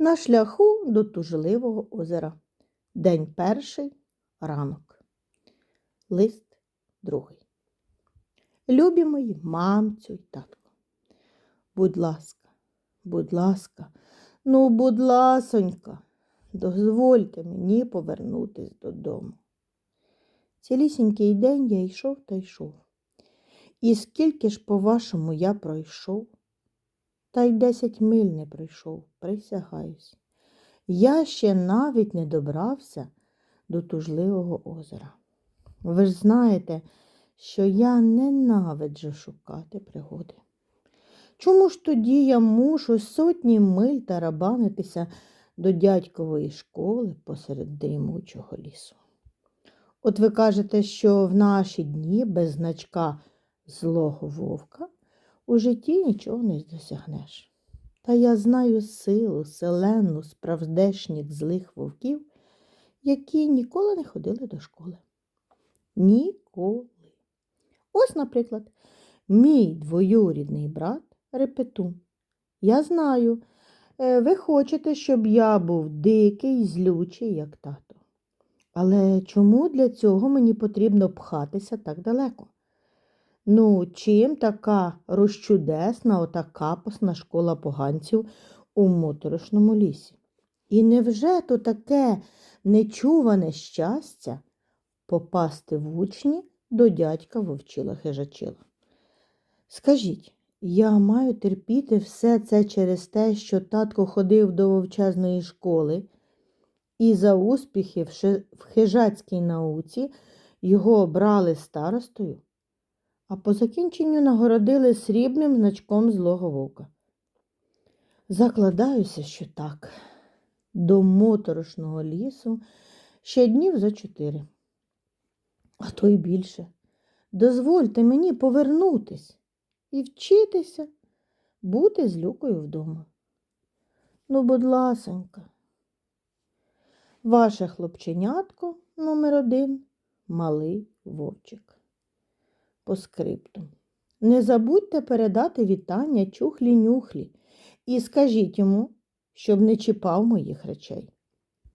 На шляху до тужливого озера. День перший ранок. Лист другий. Любі мої мамцю й татку. Будь ласка, будь ласка, ну, будь ласонька, дозвольте мені повернутись додому. Цілісінький день я йшов та йшов. І скільки ж, по-вашому, я пройшов? Та й десять миль не пройшов, присягаюсь. Я ще навіть не добрався до тужливого озера. Ви ж знаєте, що я ненавиджу шукати пригоди. Чому ж тоді я мушу сотні миль тарабанитися до дядькової школи посеред дрімучого лісу? От ви кажете, що в наші дні без значка злого вовка у житті нічого не досягнеш. Та я знаю силу, селену справдешніх злих вовків, які ніколи не ходили до школи. Ніколи. Ось, наприклад, мій двоюрідний брат репетун. Я знаю, е, ви хочете, щоб я був дикий, злючий, як тато. Але чому для цього мені потрібно пхатися так далеко? Ну, чим така розчудесна, ота капосна школа поганців у моторошному лісі? І невже то таке нечуване щастя попасти в учні до дядька вовчила хижачила? Скажіть, я маю терпіти все це через те, що татко ходив до вовчезної школи, і за успіхи в хижацькій науці його обрали старостою? А по закінченню нагородили срібним значком злого вовка. Закладаюся, що так, до моторошного лісу ще днів за чотири, а то й більше. Дозвольте мені повернутись і вчитися бути з люкою вдома. Ну, будь ласенька, ваше хлопченятко номер один малий вовчик по скрипту. Не забудьте передати вітання чухлі-нюхлі і скажіть йому, щоб не чіпав моїх речей.